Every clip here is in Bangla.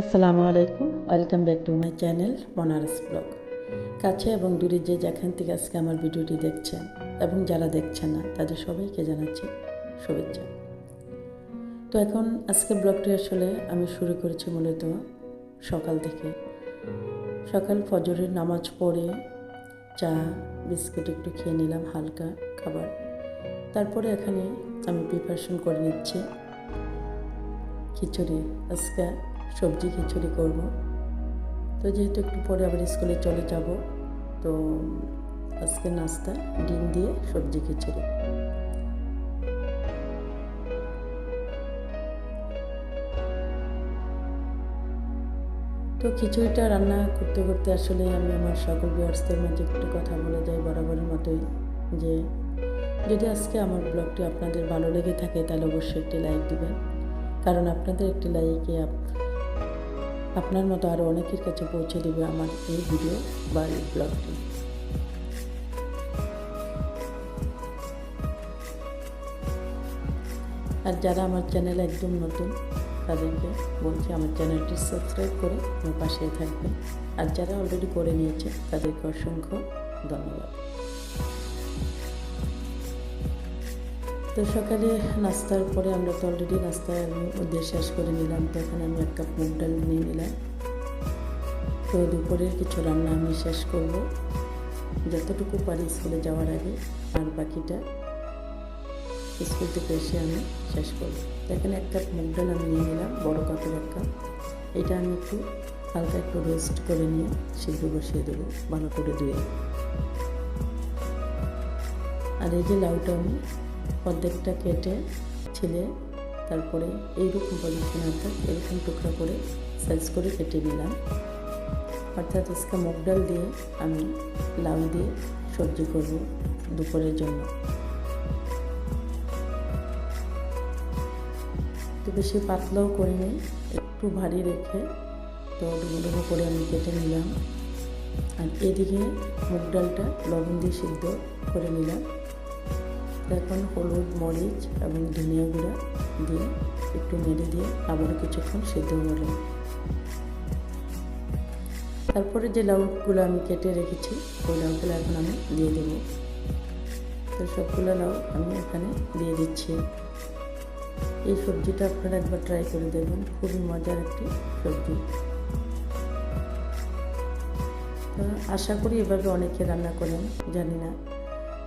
আসসালামু আলাইকুম, welcome back to my channel Banaras blog. কাছে এবং দূরে যে যেখান থেকে আজকে আমার ভিডিওটি দেখছেন এবং যারা দেখছেন না, তাদের সবাইকে জানাচ্ছি শুভেচ্ছা। তো এখন আজকে ব্লগটি আসলে আমি শুরু করেছি মূলত সকাল থেকে। সকাল ফজরের নামাজ পড়ে চা, বিস্কুট একটু খেয়ে নিলাম, হালকা খাবার। তারপরে এখানে আমি প্রিপারেশন করে নিচ্ছি খিচুড়ি। আজকে সবজি খিচুড়ি করব। তো যেহেতু একটু পরে আবার স্কুলে চলে যাব, তো আজকে নাস্তা, ডিম দিয়ে সবজি খিচুড়ি। তো খিচুড়িটা রান্না করতে করতে আসলে আমি আমার সকল ভিউয়ার্সদের মাঝে একটু কথা বলে যাই বরাবরের মতোই, যে যদি আজকে আমার ব্লগটি আপনাদের ভালো লেগে থাকে তাহলে অবশ্যই একটি লাইক দিবেন। কারণ আপনাদের একটি লাইকে আপনার মতো আরও অনেকের কাছে পৌঁছে দেবে আমার এই ভিডিও বা এই ব্লগটি। আর যারা আমার চ্যানেল একদম নতুন, তাদেরকে বলছি আমার চ্যানেলটি সাবস্ক্রাইব করে আমার পাশে থাকবেন। আর যারা অলরেডি করে নিয়েছে, তাদেরকে অসংখ্য ধন্যবাদ। তো সকালে নাস্তার পরে আমরা তো অলরেডি নাস্তা ওদের শেষ করে নিলাম, তো এখানে আমি এক কাপ মুগ ডাল নিয়ে নিলাম। তো দুপুরের কিছু রান্না আমি শেষ করব। যতটুকু পারি স্কুলে যাওয়ার আগে, আর বাকিটা স্কুল থেকে এসে আমি শেষ করব। এখানে এক কাপ মুগ ডাল আমি নিয়ে নিলাম, বড় কাপের এক কাপ। এটা আমি একটু হালকা একটু রোস্ট করে নিয়ে সিদ্ধ বসিয়ে দেবো, ভালো করে ধুয়ে। আর এই যে লাউটা আমি অর্ধেকটা কেটে ছিলে, তারপরে এইরকম পজিশন অর্থাৎ এরকম টুকরা করে সাইজ করে কেটে নিলাম। অর্থাৎ আজকে মুগ ডাল দিয়ে আমি লাউ দিয়ে সবজি করব দুপুরের জন্য। তো বেশি পাতলাও করিনি, একটু ভারী রেখে তো ডুবো করে আমি কেটে নিলাম। আর এদিকে মুগ ডালটা লবণ দিয়ে সিদ্ধ করে নিলাম। এখন হলুদ, মরিচ এবং ধনিয়া গুঁড়া দিয়ে একটু নেড়ে দিয়ে আবারও কিছুক্ষণ সেদ্ধ করলাম তারপরে যে লাউগুলো আমি কেটে রেখেছি, ওই লাউগুলো এখন আমি দিয়ে দেব। তো সবগুলো লাউ আমি এখানে দিয়ে দিচ্ছি। এই সবজিটা আপনারা একবার ট্রাই করে দেবেন খুবই মজার একটি সবজি। আশা করি এভাবে অনেকে রান্না করেন, জানি না।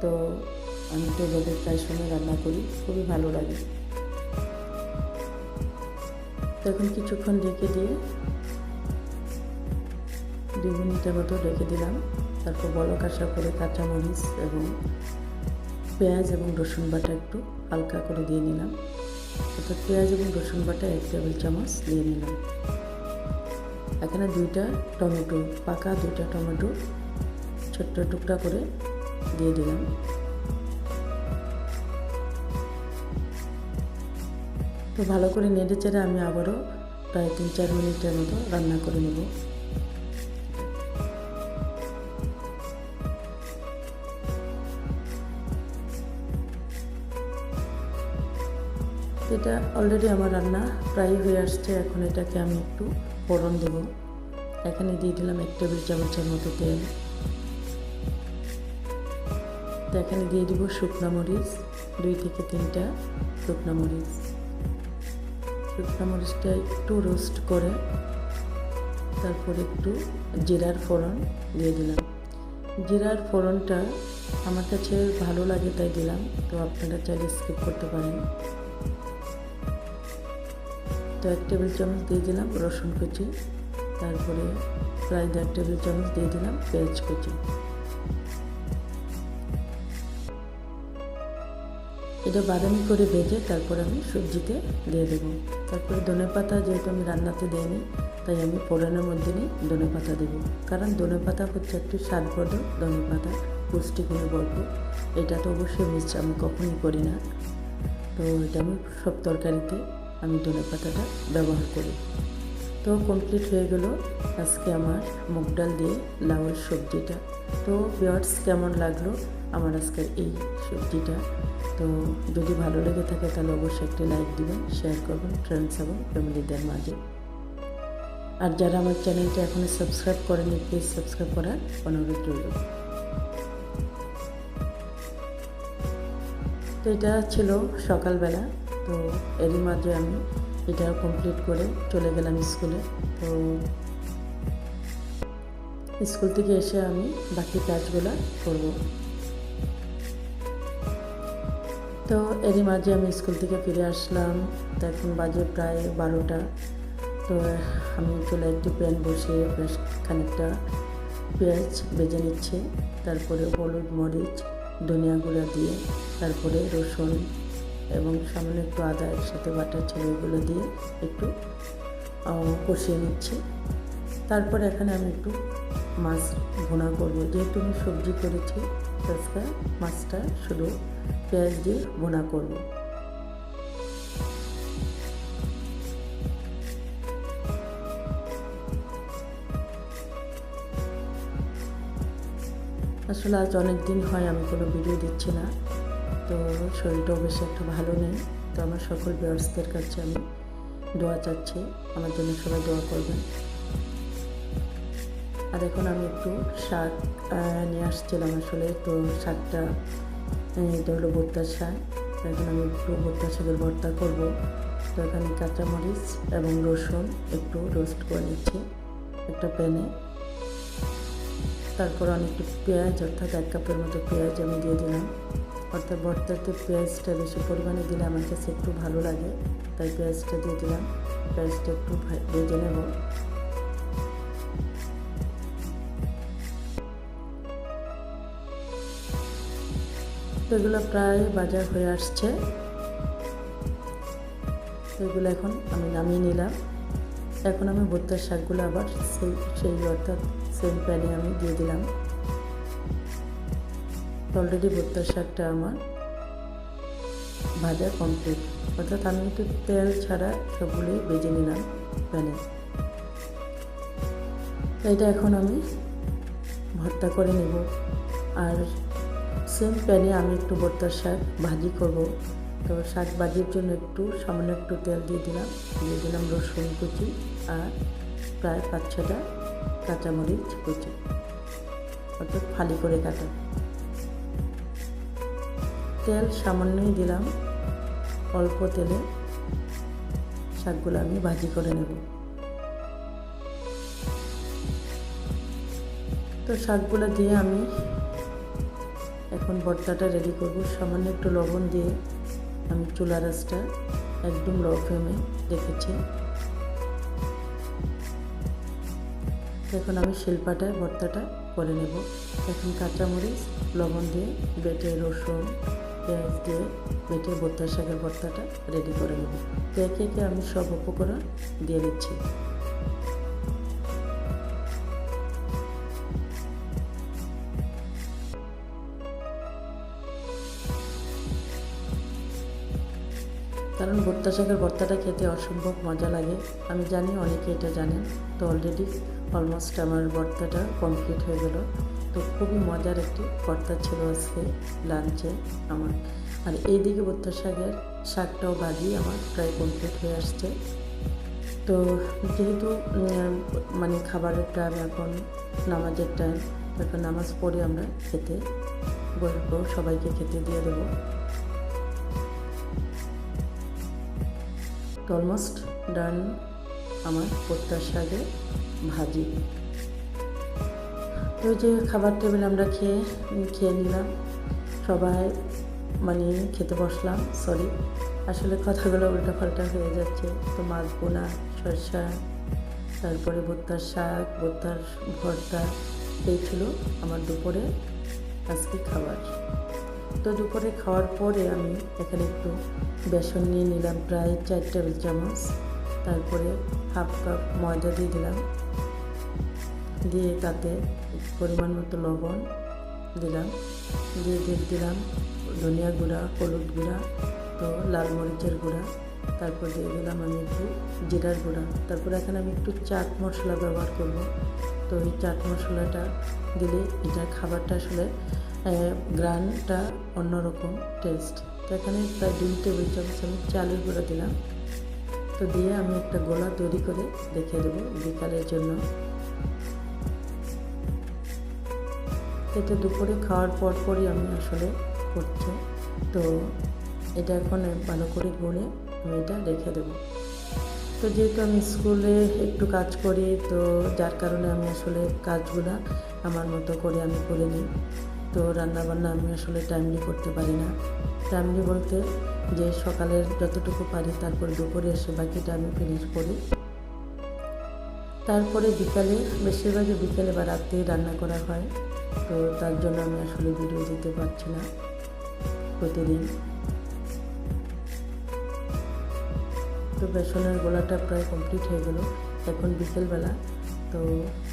তো আমি তো এভাবে প্রায় সময় রান্না করি, খুবই ভালো লাগে। তখন কিছুক্ষণ রেখে দিয়ে দুই মিনিটের মতো রেখে দিলাম। তারপর বলক আসা করে কাঁচামরিচ এবং পেঁয়াজ এবং রসুন বাটা একটু হালকা করে দিয়ে নিলাম। অর্থাৎ পেঁয়াজ এবং রসুন বাটা এক টেবিল চামচ দিয়ে নিলাম। এখানে দুইটা টমেটো, পাকা দুইটা টমেটো ছোট্ট টুকরা করে দিয়ে দিলাম। তো ভালো করে নেড়ে চেড়ে আমি আবারও প্রায় তিন চার মিনিটের মতো রান্না করে নেব। এটা অলরেডি আমার রান্না প্রায় হয়ে আসছে, এখন এটাকে আমি একটু ফোড়ন দেব। এখানে দিয়ে দিলাম এক টেবিল চামচের মতো তেল। তো এখানে দিয়ে দিব শুকনো মরিচ, দুই থেকে তিনটা শুকনো মরিচ। শুকনো মরিচটা একটু রোস্ট করে, তারপরে একটু জিরার ফোড়ন দিয়ে দিলাম। জিরার ফোড়নটা আমার কাছে ভালো লাগে তাই দিলাম, তো আপনারা চাইলে স্কিপ করতে পারেন। তো এক টেবিল চামচ দিয়ে দিলাম রসুন কুচি, তারপরে প্রায় দেড় টেবিল চামচ দিয়ে দিলাম পেঁয়াজ কুচি। এটা বাদামি করে ভেজে তারপর আমি সবজিতে দিয়ে দেবো। তারপরে ধনে পাতা যেহেতু আমি রান্নাতে দিইনি, তাই আমি ফোড়নের মধ্যে নিই ধনে পাতা দেবো। কারণ ধনে পাতা হচ্ছে একটু স্বাদবর্ধক ধনে পাতা পুষ্টিগুণে ভরপুর। এটা তো অবশ্যই মিস আমি কখনই করি না। তো এটা আমি সব তরকারিতে আমি ধনে পাতাটা ব্যবহার করি। তো কমপ্লিট হয়ে গেল আজকে আমার মুগ ডাল দিয়ে লাউয়ের সবজিটা। তো বিয়ার্স কেমন লাগল? আমার আজকে এই সবজিটা। তো যদি ভালো লেগে থাকে তাহলে অবশ্যই একটি লাইক দিবেন শেয়ার করবেন ফ্রেন্ডস এবং ফ্যামিলিদের মাঝে। আর যারা আমার চ্যানেলটা এখনও সাবস্ক্রাইব করেনি প্লিজ সাবস্ক্রাইব করার অনুরোধ রইল। তো এটা ছিল সকালবেলা, তো এরই মাঝে আমি এটা কমপ্লিট করে চলে গেলাম স্কুলে তো স্কুল থেকে এসে আমি বাকি কাজগুলো করব। তো এরই মাঝে আমি স্কুল থেকে ফিরে আসলাম। তো এখন বাজে প্রায় বারোটা। তো আমি চলে একটি প্যান বসিয়ে বেশ খানিকটা পেঁয়াজ বেজে নিচ্ছি। তারপরে হলুদ মরিচ, ধনিয়া গুঁড়া দিয়ে, তারপরে রসুন এবং সামান্য একটু আদা একসাথে বাটা ছিল এগুলো দিয়ে একটু কষিয়ে নিচ্ছি। তারপরে এখানে আমি একটু মাছ ভুনা করব। যেহেতু আমি সবজি করেছি আজকে মাছটা শুধু পেঁয়াজ দিয়ে ভুনা করব। আসলে আজ অনেক দিন হয় আমি কোনো ভিডিও দিচ্ছি না, তো শরীরটাও বেশি একটা ভালো নেই, তো আমার সকল ব্যবস্থার কাছে আমি দোয়া চাচ্ছি, আমার জন্য সবাই দোয়া করবেন। আর এখন আমি একটু শাক নিয়ে আসছিলাম আসলে, তো শাকটা এটা হলো ভর্তার শাক এখন আমি একটু ভর্তা শাকের ভর্তা করব। তো এখানে কাঁচামরিচ এবং রসুন একটু রোস্ট করে নিচ্ছি একটা প্যানে। তারপর আমি একটু পেঁয়াজ, অর্থাৎ এক কাপের মতো পেঁয়াজ আমি দিয়ে দিলাম। অর্থাৎ ভর্তাতে পেঁয়াজটা বেশি পরিমাণে দিলে আমার কাছে একটু ভালো লাগে, তাই পেঁয়াজটা দিয়ে দিলাম। পেঁয়াজটা একটু ভেজে নেব। এগুলো প্রায় বাজার হয়ে আসছে। এগুলো এখন আমি নামিয়ে নিলাম। এখন আমি ভুট্টার শাকগুলো আবার সেই সেই অর্থাৎ সেম প্যানে আমি দিয়ে দিলাম। অলরেডি ভুট্টার শাকটা আমার ভাজা কমপ্লিট অর্থাৎ আমি একটু তেল ছাড়া সবগুলোই বেজে নিলাম প্যানে। এটা এখন আমি ভর্তা করে নেব। আর সেম প্যানে আমি একটু ভর্তার শাক ভাজি করব। তো শাক ভাজির জন্য একটু সামান্য একটু তেল দিয়ে দিলাম। দিয়ে দিলাম রসুন কুচি আর প্রায় পাঁচ ছটা কাঁচামরিচ কুচি। অর্থাৎ ফালি করে কাটা। তেল সামান্যই দিলাম। অল্প তেলে শাকগুলো আমি ভাজি করে নেব। তো শাকগুলো দিয়ে আমি এখন ভর্তাটা রেডি করব। সামান্য একটু লবণ দিয়ে আমি চুলা রাসটা একদম লো ফ্লেমে রেখেছি। এখন আমি শিল্পাটায় ভর্তাটা করে নেব। এখন কাঁচামরিচ, লবণ দিয়ে বেটে রসুন, পেঁয়াজ দিয়ে বেটে ভর্তা শাকের ভর্তাটা রেডি করে নেব। একে একে আমি সব উপকরণ দিয়ে দিচ্ছি। কারণ ভর্তা শাকের ভর্তাটা খেতে অসম্ভব মজা লাগে। আমি জানি অনেকে এটা জানেন, তো অলরেডি অলমোস্ট আমার ভর্তাটা কমপ্লিট হয়ে গেল। তো খুবই মজার একটি ভর্তা ছিল আজকে লাঞ্চে আমার। আর এই দিকে ভর্তা শাকের শাকটাও বাজি আমার, প্রায় কমপ্লিট হয়ে আসছে। তো যেহেতু মানে খাবারের টাইম এখন, নামাজের টাইম এখন নামাজ পড়ে আমরা খেতে বলব সবাইকে খেতে দিয়ে দেবো। তো অলমোস্ট ডান আমার শাকে ভাজি তো যে খাবার টেবিল আমরা খেয়ে খেয়ে নিলাম। সবাই মানে খেতে বসলাম সরি আসলে কথাগুলো উল্টাপাল্টা হয়ে যাচ্ছে। তো মাছ বোনা, সরষা, তারপরে ভর্তার শাক, ভর্তার ভর্তা, এই ছিল আমার দুপুরে আজকে খাবার। তো দুপুরে খাওয়ার পরে আমি এখানে একটু বেসন নিয়ে নিলাম, প্রায় চার টেবিল চামচ। তারপরে হাফ কাপ ময়দা দিয়ে দিলাম। দিয়ে তাতে পরিমাণ মতো লবণ দিলাম। দিয়ে দিয়ে দিলাম ধনিয়া গুঁড়া, হলুদ গুঁড়া, তো লাল মরিচের গুঁড়া। তারপর দিয়ে দিলাম আমি একটু জিরার গুঁড়া। তারপর এখানে আমি একটু চাট মশলা ব্যবহার করব। তো এই চাট মশলাটা দিলে এটা খাবারটা আসলে গ্রানটা অন্যরকম টেস্ট তো এখানে প্রায় দুই টেবিল চামচ আমি চালের গুঁড়া দিলাম। তো দিয়ে আমি একটা গোলা তৈরি করে রেখে দেবো বিকালের জন্য। এটা দুপুরে খাওয়ার পর পরই আমি আসলে করছি। তো এটা এখন ভালো করে গুলে আমি এটা রেখে দেবো। তো যেহেতু আমি স্কুলে একটু কাজ করি, তো যার কারণে আমি আসলে কাজগুলো আমার মতো করে আমি করে নিই। তো রান্নাবান্না আমি আসলে টাইমলি করতে পারি না। টাইমলি বলতে যে সকালের যতটুকু পারি তারপর দুপুরে এসে বাকিটা আমি ফিনিশ করি। তারপরে বিকালে, বেশিরভাগই বিকেলে বা রাত্রেই রান্না করা হয়। তো তার জন্য আমি আসলে ভিডিও দিতে পারছি না প্রতিদিন। তো বেসনের গোলাটা প্রায় কমপ্লিট হয়ে গেল। এখন বিকেলবেলা, তো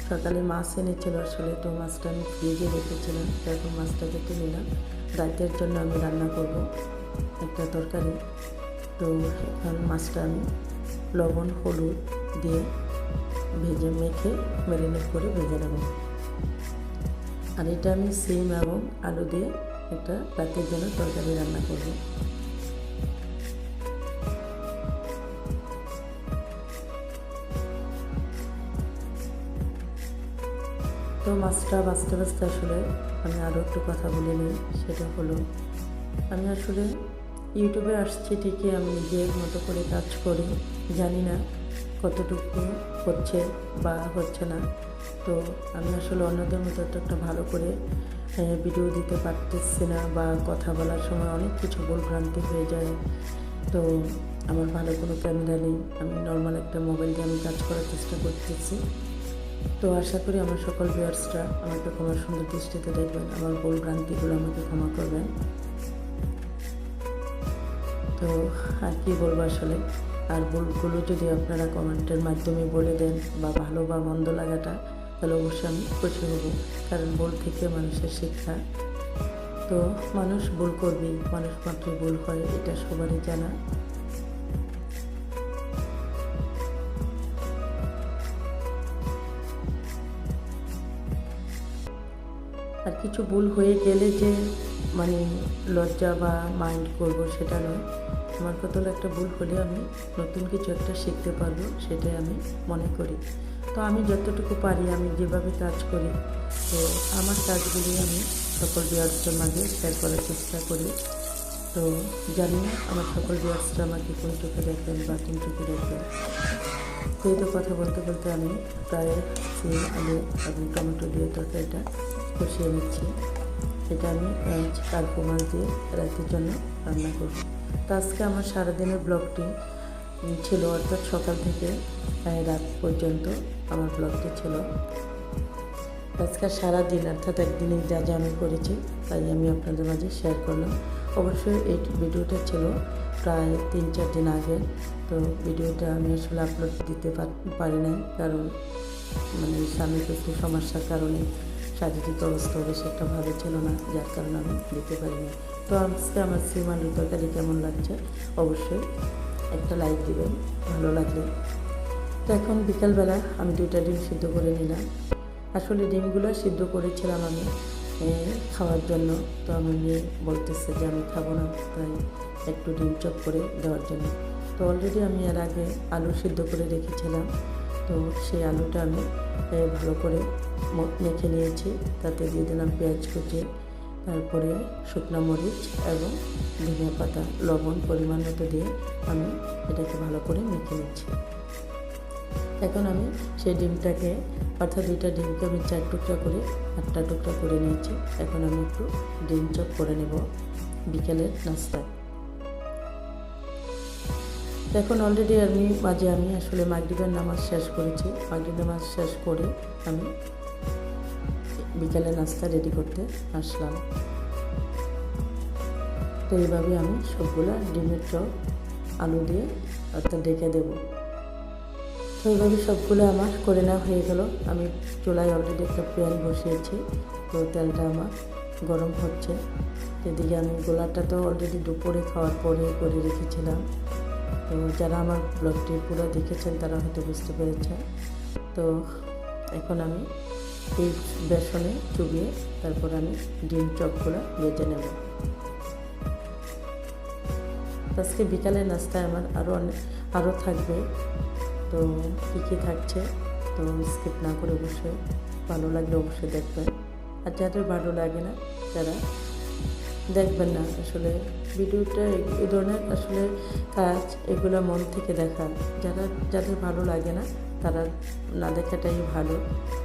সকালে মাছ এনেছিল আসলে, তো মাছটা আমি ফ্রিজে রেখেছিলাম, তো এখন মাছটা কেটে নিলাম। রাতের জন্য আমি রান্না করব একটা তরকারি। তো এখন মাছটা আমি লবণ, হলুদ দিয়ে ভেজে, মেখে ম্যারিনেট করে ভেজে নেব। আর এটা আমি সিম এবং আলু দিয়ে একটা রাতের জন্য তরকারি রান্না করব। মাছটা বাঁচতে বাঁচতে আসলে আমি আরও একটু কথা বলে নিই, সেটা হলো, আমি আসলে ইউটিউবে আসছি ঠিকই, আমি নিজের মতো করে কাজ করি, জানি না কতটুকু হচ্ছে বা হচ্ছে না। তো আমি আসলে অন্যদের মতো একটা ভালো করে ভিডিও দিতে পারতেছি না বা কথা বলার সময় অনেক কিছু ভুলভ্রান্তি হয়ে যায়। তো আমার ভালো কোনো ক্যামেরা নেই, আমি নর্মাল একটা মোবাইল দিয়ে আমি কাজ করার চেষ্টা করতেছি। তো আশা করি আমার সকল ভিউয়ার্সরা আমাকে ক্ষমা সুন্দর দৃষ্টিতে দেখবেন, আমার ভুল ভ্রান্তিগুলো আমাকে ক্ষমা করবেন। তো আর কি বলব আসলে? আর ভুলগুলো যদি আপনারা কমেন্টের মাধ্যমে বলে দেন বা ভালো বা মন্দ লাগাটা, তাহলে অবশ্যই আমি খুশি হব, কারণ ভুল থেকে মানুষের শিক্ষা। তো মানুষ ভুল করবেই, মানুষ মাত্র ভুল হয়, এটা সবারই জানা। কিছু ভুল হয়ে গেলে যে মানে লজ্জা বা মাইন্ড করব সেটা নয়। আমার কত একটা ভুল হলে আমি নতুন কিছু একটা শিখতে পারব, সেটাই আমি মনে করি। তো আমি যতটুকু পারি আমি যেভাবে কাজ করি, তো আমার কাজগুলি আমি সকল বিয়ার্সদের মাঝে শেয়ার করার চেষ্টা করি। তো জানি আমার সকল বিয়ার্সরা আমাকে কোন চোখে দেখবেন বা কোন চোখে দেখবেন এই তো কথা বলতে বলতে আমি প্রায় আলু এবং টমেটো দিয়ে তরকারিটা কষিয়ে নিচ্ছি। সেটা আমি কার্পো মাছ দিয়ে রাতের জন্য রান্না করব। তো আজকে আমার সারাদিনের ব্লগটি ছিল অর্থাৎ সকাল থেকে রাত পর্যন্ত আমার ব্লগটি ছিল। আজকে সারাদিন, অর্থাৎ একদিনে যা যা আমি করেছি, তাই আমি আপনাদের মাঝে শেয়ার করলাম। অবশ্যই এই ভিডিওটা ছিল প্রায় তিন চার দিন আগে। তো ভিডিওটা আমি আসলে আপলোড দিতে পারি নাই, কারণ মানে স্বামীর একটু সমস্যার কারণে। শারীরিক অবস্থা বেশ একটা ভালো ছিল না, যার কারণে আমি দিতে পারিনি। তো আজকে আমার সিম আলুর তরকারি কেমন লাগছে? অবশ্যই একটা লাইক দিবেন, ভালো লাগলে। তো এখন বিকালবেলা আমি দুইটা ডিম সিদ্ধ করে নিলাম। আসলে ডিমগুলো সিদ্ধ করেছিলাম আমি খাওয়ার জন্য। তো আমি মেয়ে বলতেছে যে আমি খাব না, তাই একটু ডিম চপ করে দেওয়ার জন্য। তো অলরেডি আমি এর আগে আলু সিদ্ধ করে রেখেছিলাম। তো সেই আলুটা আমি ভালো করে মেখে নিয়েছি। তাতে দিয়ে দিলাম পেঁয়াজ কুচি, তারপরে শুকনো মরিচ এবং ধনিয়া পাতা, লবণ পরিমাণ মতো দিয়ে আমি এটাকে ভালো করে মেখে নিচ্ছি। এখন আমি সেই ডিমটাকে, অর্থাৎ দুইটা ডিমকে আমি চার টুকরা করে, আটটা টুকরা করে নিয়েছি। এখন আমি একটু ডিম চপ করে নেব বিকেলের নাস্তায়। এখন অলরেডি আমি মাঝে আমি আসলে মাগরিবের নামাজ শেষ করেছি। মাগরিব নামাজ শেষ করে আমি বিকালে নাস্তা রেডি করতে আসলাম। তো এইভাবে আমি সবগুলো ডিমের চপ, আলু দিয়ে অর্থাৎ ডেকে দেবো। তো এইভাবে সবগুলো আমার করে নেওয়া হয়ে গেল। আমি চুলায় অলরেডি একটা প্যান বসিয়েছি। তো তেলটা আমার গরম হচ্ছে। এদিকে আমি গোলাটা তো অলরেডি দুপুরে খাওয়ার পরে করে রেখেছিলাম। তো যারা আমার ব্লগটি পুরো দেখেছেন তারা হয়তো বুঝতে পেরেছেন। তো এখন আমি এই বেসনে চুবিয়ে তারপর আমি ডিম চপগুলো বেজে নেব। আজকে বিকালে নাস্তায় আমার আরও অনেক আরও থাকবে। তো কী কী থাকছে? তো স্কিপ না করে অবশ্যই ভালো লাগলে অবশ্যই দেখবেন। আর যাদের ভালো লাগে না তারা দেখবেন না আসলে। ভিডিওটা এই- ধরনের আসলে কাজ এগুলো মন থেকে দেখার যারা, যাদের ভালো লাগে না, তারা না দেখাটাই ভালো।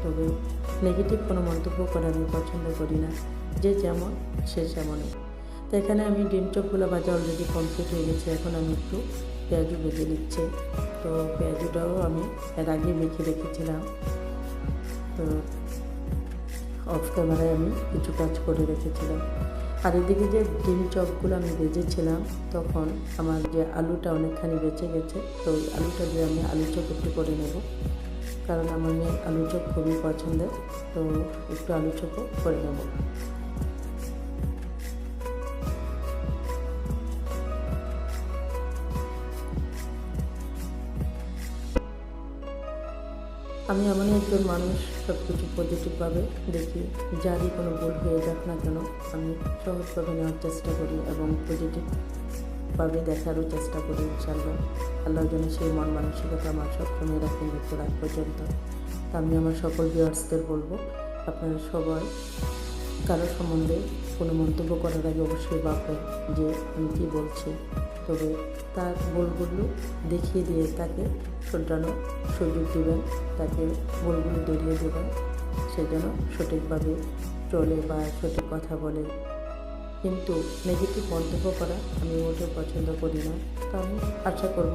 তবে নেগেটিভ কোনো মন্তব্য করে আমি পছন্দ করি না। যে যেমন, সে তেমনই তো এখানে আমি ডিম চপগুলো ভাজা অলরেডি কমপ্লিট হয়ে গেছে। এখন আমি একটু পেঁয়াজু ভেজে নিচ্ছি। তো পেঁয়াজুটাও আমি এর আগে মেখে রেখেছিলাম। তো অফ ক্যামেরায় আমি কিছু কাজ করে রেখেছিলাম। আর এদিকে যে ডিম চপগুলো আমি ভেজেছিলাম, তখন আমার যে আলুটা অনেকখানি বেঁচে গেছে, তো ওই আলুটা দিয়ে আমি আলু চপ একটু করে নেব। কারণ আমার মেয়ের আলু চপ খুবই পছন্দের, তো একটু আলু চপও করে নেব। আমি এমনই একজন মানুষ সব কিছু পজিটিভভাবে দেখি। যারই কোনো ভুল হয়ে যাক না কেন, আমি সহজভাবে নেওয়ার চেষ্টা করি এবং পজিটিভভাবে দেখারও চেষ্টা করি ইনশাল্লাহ আল্লাহর জন্য সেই মন মানসিকতা আমার সবসময় রাখেন মৃত্যুর আগ পর্যন্ত। আমি আমার সকল ভিউয়ার্সদের বলব, আপনারা সবাই কারও সম্বন্ধে কোনো মন্তব্য করার আগে অবশ্যই ভাববেন যে আমি কী বলছি। তবে তার ভুলগুলো দেখিয়ে দিয়ে তাকে শুধরানোর সুযোগ দেবেন। তাকে ভুলগুলো ধরিয়ে দেবেন। সে যেন সঠিকভাবে চলে বা সঠিক কথা বলে। কিন্তু নেগেটিভ মন্তব্য করা আমি মোটেও পছন্দ করি না। তো আমি আশা করব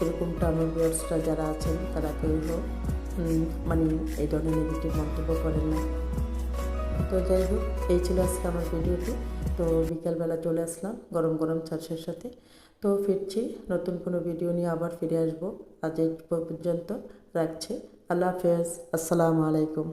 এরকমটা আমার ভিউয়ার্সরা যারা আছেন, তারা কেউ মানে এই ধরনের নেগেটিভ মন্তব্য করেন না। তো যাই হোক, এই ছিল আজকে আমার ভিডিওটি তো বিকালবেলা চলে আসলাম, গরম গরম চাষের সাথে। তো ফিরছি, নতুন কোনো ভিডিও নিয়ে আবার ফিরে আসব। আজ পর্যন্ত রাখছি। আল্লাহ হাফেজ, আসসালামু আলাইকুম।